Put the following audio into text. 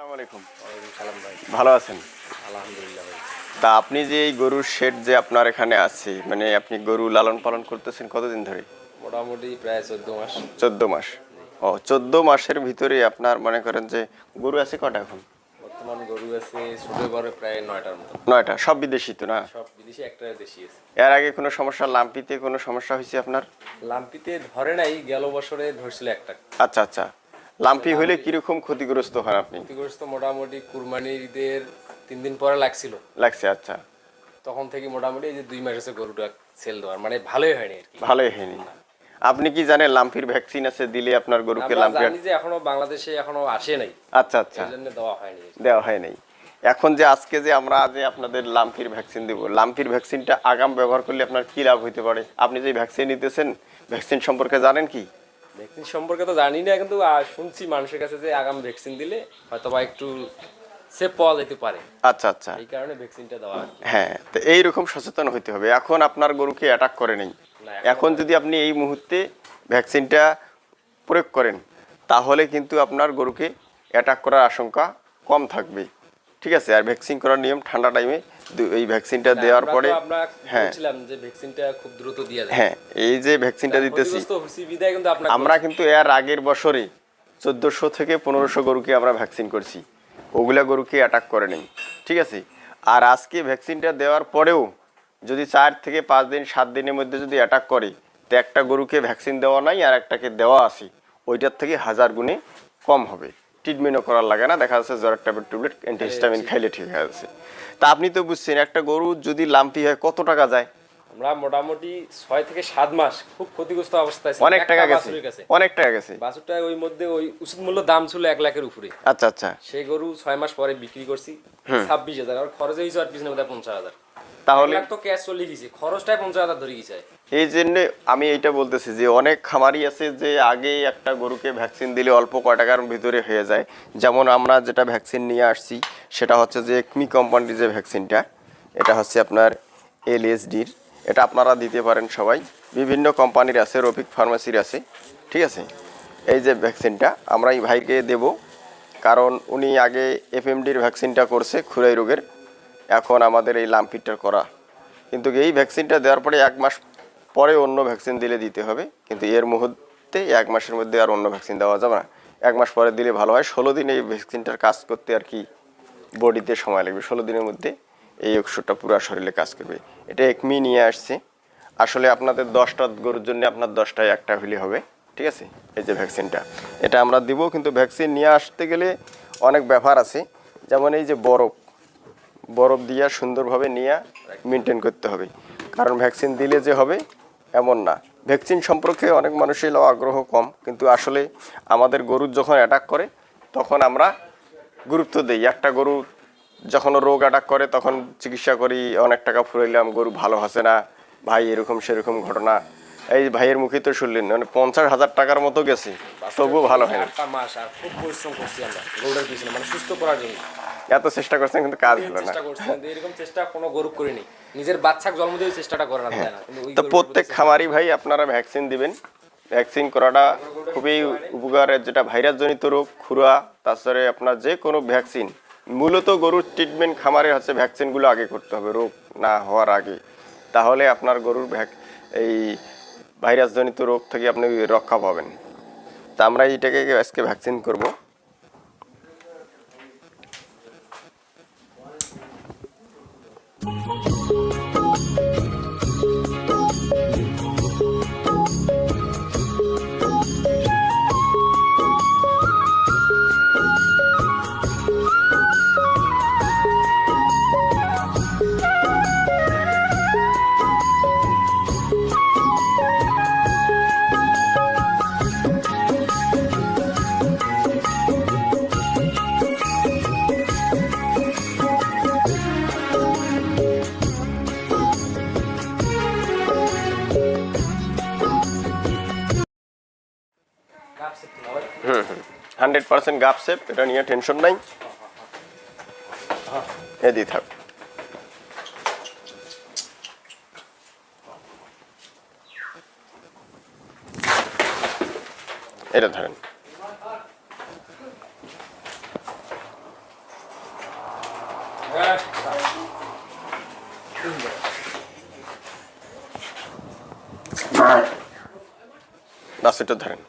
আসসালামু আলাইকুম। ওয়ালাইকুম সালাম ভাই। ভালো আছেন? আলহামদুলিল্লাহ ভাই। তা আপনি যে এই গরুর শেড যে আপনার এখানে আছে মানে আপনি গরু লালন পালন করতেছেন কতদিন ধরে? মোটামুটি প্রায় চোদ্দ মাস। চোদ্দ মাস। ও চোদ্দ মাসের ভিতরে আপনার মনে করেন যে গরু আছে কটা এখন? বর্তমান গরু আছে ছোট বড় প্রায় নয়টার মতো। নয়টা সব বিদেশি তো না? সব বিদেশি একটা দেশি আছে। এর আগে কোনো সমস্যা লাম্পিতে কোনো সমস্যা হয়েছে আপনার? লাম্পিতে ধরে নাই গেল বছরে ধরছিল একটা। আচ্ছা আচ্ছা। লাম্পি হলে কীরকম ক্ষতিগ্রস্ত হন আপনি? ক্ষতিগ্রস্ত মোটামুটি কুরবানির ঈদের তিন দিন পরে লাগছিল। লাগছে আচ্ছা। তখন থেকে মোটামুটি এই যে দুই মাস হচ্ছে গরুটা সেল দেওয়ার মানে ভালোই হয়নি আর কি। ভালোই হয়নি। আপনি কি জানেন লাম্পির ভ্যাকসিন আছে দিলে আপনার গরুকে লাম্পি জানি যে এখনও বাংলাদেশে এখনও আসে নাই। আচ্ছা আচ্ছা। এই জন্য দেওয়া হয়নি। দেওয়া হয় নাই। এখন যে আজকে যে আমরা যে আপনাদের লাম্পির ভ্যাকসিন দেব লাম্পির ভ্যাকসিনটা আগাম ব্যবহার করলে আপনার কি লাভ হতে পারে? আপনি যে ভ্যাকসিন নিতেছেন ভ্যাকসিন সম্পর্কে জানেন কি? ভ্যাকসিন সম্পর্কে তো জানি না কিন্তু শুনছি মানুষের কাছে যে আগাম ভ্যাকসিন দিলে হয়তো বা একটু সেফ পাওয়া যেতে পারে। আচ্ছা আচ্ছা। এই কারণে ভ্যাকসিনটা দেওয়া হ্যাঁ। তো এইরকম সচেতন হতে হবে। এখন আপনার গরুকে অ্যাটাক করে নেই। এখন যদি আপনি এই মুহূর্তে ভ্যাকসিনটা প্রয়োগ করেন তাহলে কিন্তু আপনার গরুকে অ্যাটাক করার আশঙ্কা কম থাকবে। ঠিক আছে আর ভ্যাকসিন করার নিয়ম ঠান্ডা টাইমে এই ভ্যাকসিনটা দেওয়ার পরে হ্যাঁ। যে ভ্যাকসিনটা খুব দ্রুত দিয়ে হ্যাঁ এই যে ভ্যাকসিনটা দিতেছি। আমরা কিন্তু এর আগের বছরে চোদ্দোশো থেকে পনেরোশো গরুকে আমরা ভ্যাকসিন করছি। ওগুলা গরুকে অ্যাটাক করে নেই। ঠিক আছে? আর আজকে ভ্যাকসিনটা দেওয়ার পরেও যদি চার থেকে পাঁচ দিন সাত দিনের মধ্যে যদি অ্যাটাক করে তো একটা গরুকে ভ্যাকসিন দেওয়া নাই আর একটাকে দেওয়া আছে। ওইটার থেকে হাজার গুণে কম হবে। ট্রিটমেন্টও করার লাগে না দেখা যাচ্ছে জ্বরের ট্যাবলেট টুবলেট অ্যান্টিহিস্টামিন খাইলে ঠিক হয়ে যাচ্ছে। তা আপনি তো বুঝছেন একটা গরু যদি লাম্পি হয় কত টাকা যায়? আমরা মোটামুটি ছয় থেকে সাত মাস খুব ক্ষতিগ্রস্ত অবস্থায় অনেক টাকা গেছে। অনেক টাকা গেছে। বাছুরটা ওই মধ্যে ওই উচিত মূল্য দাম ছিল এক লাখের উপরে। আচ্ছা আচ্ছা। সেই গরু ছয় মাস পরে বিক্রি করছি ছাব্বিশ হাজার। আর খরচ হয়েছে আর পিছনে পঞ্চাশ হাজার। তাহলে তো ক্যাশ চলে গেছে খরচটাই পঞ্চাশ হাজার ধরে গেছে। এই জন্য আমি এইটা বলতেছি যে অনেক খামারি আছে যে আগে একটা গরুকে ভ্যাকসিন দিলে অল্প কয় টাকার ভিতরে হয়ে যায়। যেমন আমরা যেটা ভ্যাকসিন নিয়ে আসছি সেটা হচ্ছে যে একমি কোম্পানির যে ভ্যাকসিনটা এটা হচ্ছে আপনার এলএসডির এটা আপনারা দিতে পারেন সবাই। বিভিন্ন কোম্পানির আছে রফিক ফার্মাসির আছে ঠিক আছে? এই যে ভ্যাকসিনটা আমরা এই ভাইকে দেব। কারণ উনি আগে এফএমডির ভ্যাকসিনটা করছে খুরাই রোগের। এখন আমাদের এই লাম্পিটার করা। কিন্তু এই ভ্যাকসিনটা দেওয়ার পরে এক মাস পরে অন্য ভ্যাকসিন দিলে দিতে হবে। কিন্তু এর মুহূর্তে এক মাসের মধ্যে আর অন্য ভ্যাকসিন দেওয়া যাবে না। এক মাস পরে দিলে ভালো হয়। ষোলো দিন এই ভ্যাকসিনটার কাজ করতে আর কি বডিতে সময় লাগবে। ষোলো দিনের মধ্যে এই ওষুধটা পুরো শরীরে কাজ করবে। এটা একমি নিয়ে আসছে। আসলে আপনাদের দশটা গরুর জন্য আপনার দশটায় একটা হলে হবে। ঠিক আছে? এই যে ভ্যাকসিনটা। এটা আমরা দিব। কিন্তু ভ্যাকসিন নিয়ে আসতে গেলে অনেক ব্যাপার আছে। যেমন এই যে বরফ। বরফ দিয়া সুন্দরভাবে নিয়ে মেনটেন করতে হবে। কারণ ভ্যাকসিন দিলে যে হবে, এমন না। ভ্যাকসিন সম্পর্কে অনেক মানুষের আগ্রহ কম, কিন্তু আসলে আমাদের গরুর যখন অ্যাটাক করে, তখন আমরা গুরুত্ব দিই। একটা গরু যখন রোগ অ্যাটাক করে, তখন চিকিৎসা করি, অনেক টাকা ফুরাইলাম, গরু ভালো হচ্ছে না, ভাই এরকম সেরকম ঘটনা। এই ভাইয়ের মুখে তো শুনলেন মানে পঞ্চাশ হাজার টাকার মতো গেছে, তবুও ভালো হয় না। খুব পরিশ্রম করছি আমরা মানে সুস্থ করার জন্য। এত চেষ্টা করছেন কিন্তু কাজ হলো না। এরকম চেষ্টা কোনো করিনি নিজের বাচ্চাকে জন্ম দিয়ে চেষ্টাটা ওই তো প্রত্যেক খামারি ভাই আপনারা ভ্যাকসিন দিবেন। ভ্যাকসিন করাটা খুবই উপকারের যেটা ভাইরাস জনিত রোগ খুরা তাছাড়া আপনার যে কোনো ভ্যাকসিন মূলত গরুর ট্রিটমেন্ট খামারে হচ্ছে ভ্যাকসিনগুলো আগে করতে হবে রোগ না হওয়ার আগে। তাহলে আপনার গরুর ভ্যাক এই ভাইরাস জনিত রোগ থেকে আপনি রক্ষা পাবেন। তা আমরা এইটাকে আজকে ভ্যাকসিন করব। হুম হুম হান্ড্রেড পার্সেন্ট গাপ সেফ এটা নিয়ে টেনশন নাই এদি থাক এটা ধরেন বাসুটা ধরেন